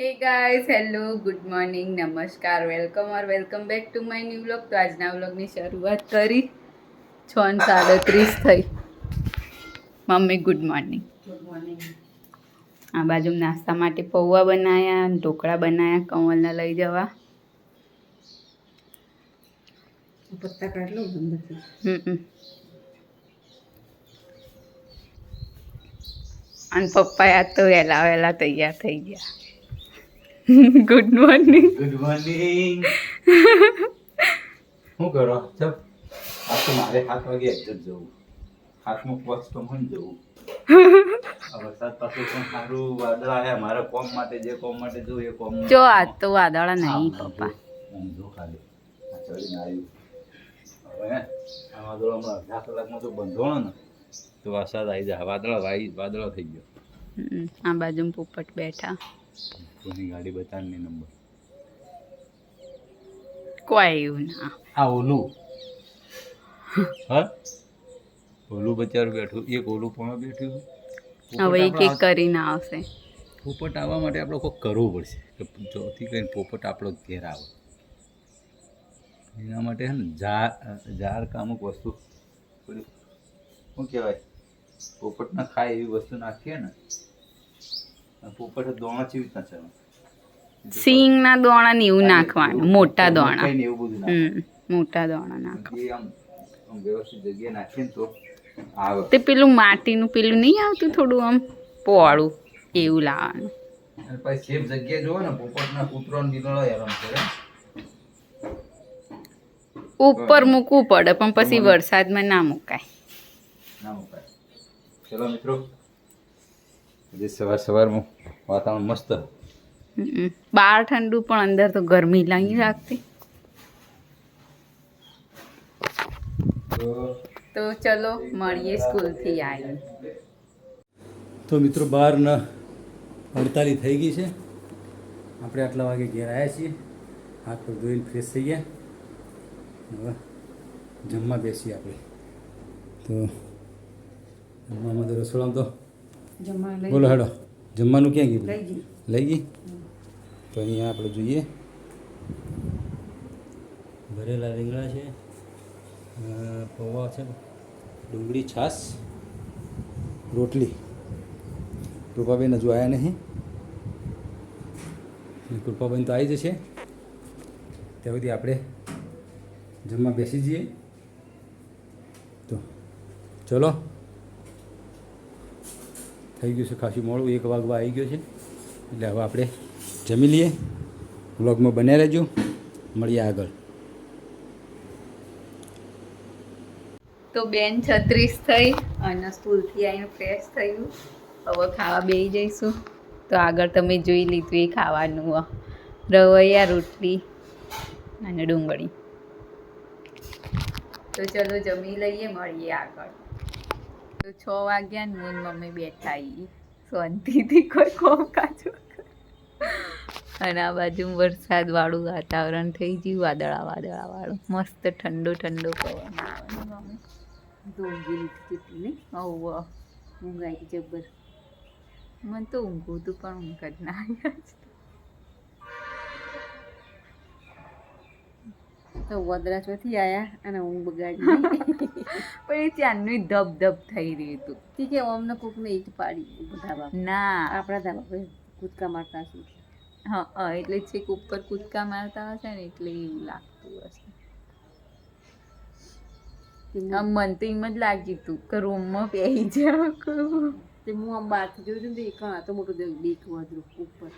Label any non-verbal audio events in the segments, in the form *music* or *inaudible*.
Hey guys hello good morning નમસ્કાર welcome or welcome back to my new vlog તો આજના વ્લોગની શરૂઆત કરી. છ ને સાડત્રીસ થઈ. Mummy good morning good morning આ બાજુ નાસ્તા માટે પૌવા બનાયા ઢોકળા બનાયા કમલને લઈ જવા. પત્તા કાઢ લઉં હમ અને પપ્પા યાદ તો વહેલા વહેલા તૈયાર થઈ ગયા. ગુડ મોર્નિંગ ગુડ મોર્નિંગ શું કરો? છો આ તો મારે સાત વાગે એક્ઝેક્ટ જવું. હાથમાં પોચ તો મને જવું. *laughs* વરસાદ પાછું પણ સારું વાદળ આવ્યા મારા કોમ માટે જે કોમ માટે જવું એ કોમ જો આજ તો વાદળ નહીં પપ્પા. જો ખાલી. ચડીને આવ્યું. હવે આ વાદળો હમણાં અડધા કલાકમાં તો બંધોણો ને. તો વરસાદ આવી જાય. વાદળા વાઈ વાદળો થઈ ગયો. આ બાજુ પોપટ બેઠા. કોની ગાડી બતાવીને નંબર. કોઈ ના આ ઓલું. હા? ઓલું બચારું બેઠું. એક ઓલું પણ બેઠું હવે એક એક કરીને આવશે. પોપટ આવવા માટે આપણે કોઈ કરવું પડશે. કે જોથી કરીને પોપટ આપણો ઘેર આવે. એના માટે છે ને ઝાડ ઝાડ કામુક વસ્તુ શું કહેવાય? પોપટ ના ખાય એવી વસ્તુ નાખીએ ને. પોપટ દોણા ચીવી ના ચાલે. સિંગના દોણા ને એવું નાખવાનું મોટા દોણા. ને એવું નાખવાનું. હમ મોટા દોણા નાખ એ આમ આમ વ્યવસ્થિત જગ્યાએ નાખીએ ને તો પેલું માટીનું પેલું નહીં આવતું થોડું આમ પોળું એવું લાવવાનું. પછી સેફ જોવો ને પોપટના કૂતરો ને હેરાન કરે. ઉપર મૂકવું પડે પણ પછી વરસાદમાં ના મુકાય. ના મુકાય. ચલો મિત્રો આજે સવાર સવારમાં વાતાવરણ મસ્ત. બહાર ઠંડુ પણ અંદર તો ગરમી લાગી રાખતી. તો તો ચલો મળીએ સ્કૂલથી આવી તો મિત્રો બહાર ન અડતાલી થઈ ગઈ છે. આપણે આટલા વાગે ઘેર આવ્યા છીએ. હાથ પર ધોઈને ફ્રેશ થઈ ગયા. હવે જમવા બેસીએ આપણે. તો જમવામાં તો રસોડામાં તો બોલો હેડો. જમવાનું ક્યાં ગયું? લઈ ગઈ? તો અહીંયા આપણે જોઈએ. ભરેલા રીંગણા છે પૌવા છે. ડુંગળી છાશ રોટલી. કૃપાબેન હજુ આવ્યા નહીં. કૃપાબેન તો આવી જશે. ત્યાં સુધી આપણે જમવા બેસી જઈએ. તો ચલો. થઈ ગયું છે ખાસું મોડું. એક વાગવા આવી ગયો છે. એટલે હવે આપણે જમી લઈએ. વ્લોગમાં બન્યા રહેજો. મળીએ આગળ. તો બેન છત્રીસ થઈ અને સ્કૂલથી આવીને ફ્રેશ થયું. હવે ખાવા બેસી જઈશું. તો આગળ તમે જોઈ લીધું એ ખાવાનું. રવૈયા રોટલી અને ડુંગળી. તો ચલો જમી લઈએ, મળીએ આગળ. તો છ વાગ્યા ને મમ્મી બેઠા આવી શાંતિથી કોઈ કોમ કાચું અને આ બાજુ વરસાદ વાળું વાતાવરણ થઈ ગયું વાદળા વાદળા વાળું. મસ્ત ઠંડો ઠંડો પવન ઊંઘી લીધી ને? ઓવ. ઊંઘ આવી જબર? મને તો ઊંઘું હતું પણ ઊંઘ જ ના આવી. આજ. તો વદરા ચોથી આયા અને ઊંઘ બગાડી *laughs* પણ એ ત્યાંનું ધબ ધબ થઈ રહ્યું હતું. ઠીક છે અમને કોકને ઈટ પાડી ધાબા ના. આપણા ધાબા પર કૂદકા મારતા હશે. હા એટલે છેક ઉપર કૂદકા મારતા હશે ને એટલે એવું લાગતું હશે. આમ મન તો એમ જ લાગ્યું હતું કે રૂમમાં પહેરી જાવ તે હું આમ બહારથી જોઉં છું ને તો એક તો મોટું દેખવું હતું ઉપર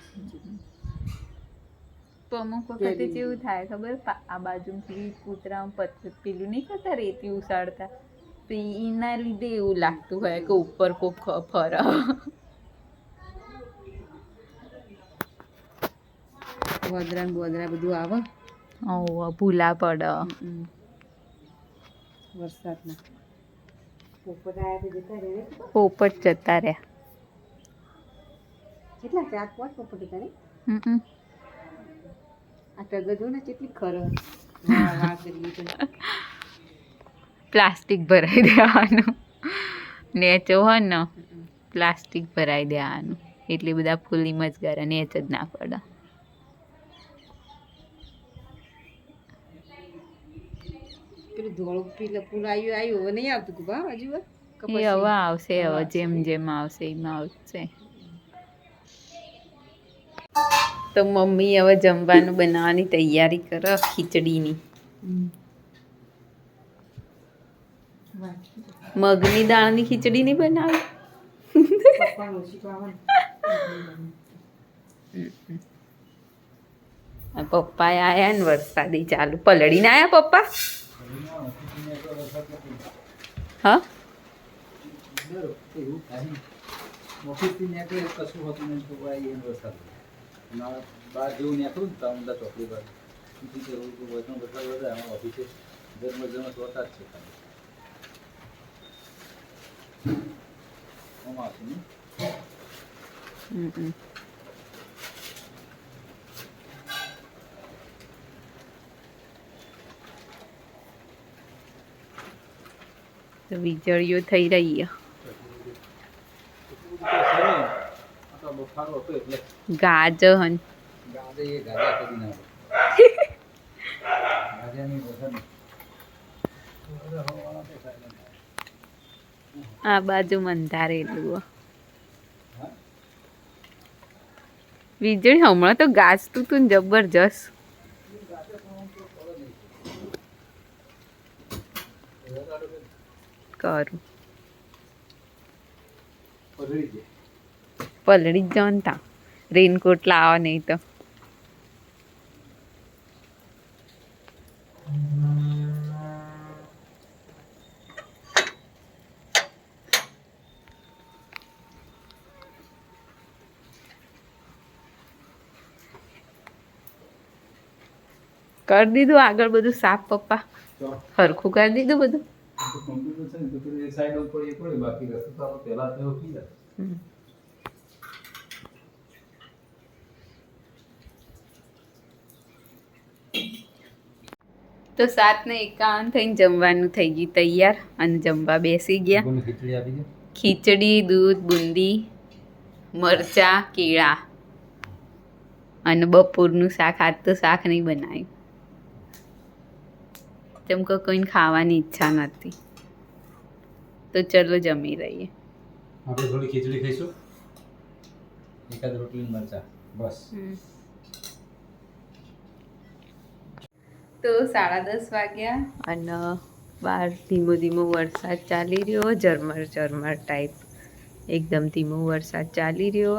તો અમુક વખતે જેવું થાય ખબર આ બાજુથી કૂતરા પથ્થર પેલું નહીં કરતા રેતી ઉસાડતા તો એના લીધે એવું લાગતું હોય કે ઉપર કોક ફર. વદરા ને બોદરા બધું આવે. ઓ ભૂલા પડ. વરસાદના. પોપટ આવ્યા તો જતા રહે પોપટ જતા રહ્યા. કેટલા ચાર પાંચ પોપટ હતા ને? આ ટગર જો ને કેટલી ખર પ્લાસ્ટિક ભરાઈ દેવાનું. નેચો હોય ને પ્લાસ્ટિક ભરાઈ દેવાનું. એટલી બધા ફૂલી મજગાર કરે નેચ જ ના પડે. પેલું ધોળું પીલા ફૂલ આવ્યું આવ્યું. હવે નહીં આવતું કુબા હજુ એ હવે આવશે હવે જેમ જેમ આવશે એમાં આવશે. તો મમ્મી હવે જમવાનું બનાવવાની તૈયારી કરો ખીચડીની. મગની દાળની ખીચડી નહીં બનાવી? પપ્પા આયા ને વરસાદી ચાલુ. પલળીને આયા પપ્પા? હા? એવું થાય ઓફિસથી નીકળે કશું હોતું નહીં તો ભાઈ એનો વરસાદ ના બહાર જેવું નીકળું ને તો અમદાવાદ ચોકડી પર સીધી તો રોડ પર વચનો વરસાદ વધે આમાં ઓફિસે જન્મ જન્મ ચોટા જ છે ખાલી આમાં આવશે નહીં હમ હમ. તો વીજળીઓ થઈ રહી ગાજ વરસાદ *laughs* આ બાજુ મંધારેલું વીજળી હમણાં તો ગાજતું તું ને જબરજસ્ત. કરું. પલળી જ જાઓ તા. રેનકોટ લાવો નહીં તો. કરી દીધું આગળ બધું સાફ પપ્પા? સરખું કરી દીધું બધું? કોમ્પ્યુટર છે ને તો એક સાઈડ ઉપર એ પડે બાકી રસ્તો તો આપણે પહેલા તો એવું થઈ જાય તો સાત ને એકાવન થઈને જમવાનું થઈ ગયું તૈયાર અને જમવા બેસી ગયા. ખીચડી ખીચડી દૂધ બુંદી મરચા કેળા. અને બપોરનું શાક આજ તો શાક નહીં બનાવ્યું. જેમ કે કોઈને ખાવાની ઈચ્છા નથી. તો ચલો જમી લઈએ. આપણે થોડી ખીચડી ખાઈશું. એકાદ રોટલી મરચા. બસ. તો સાડા દસ વાગ્યા અને બહાર ધીમો ધીમો વરસાદ ચાલી રહ્યો ઝરમર ઝરમર ટાઈપ એકદમ ધીમો વરસાદ ચાલી રહ્યો.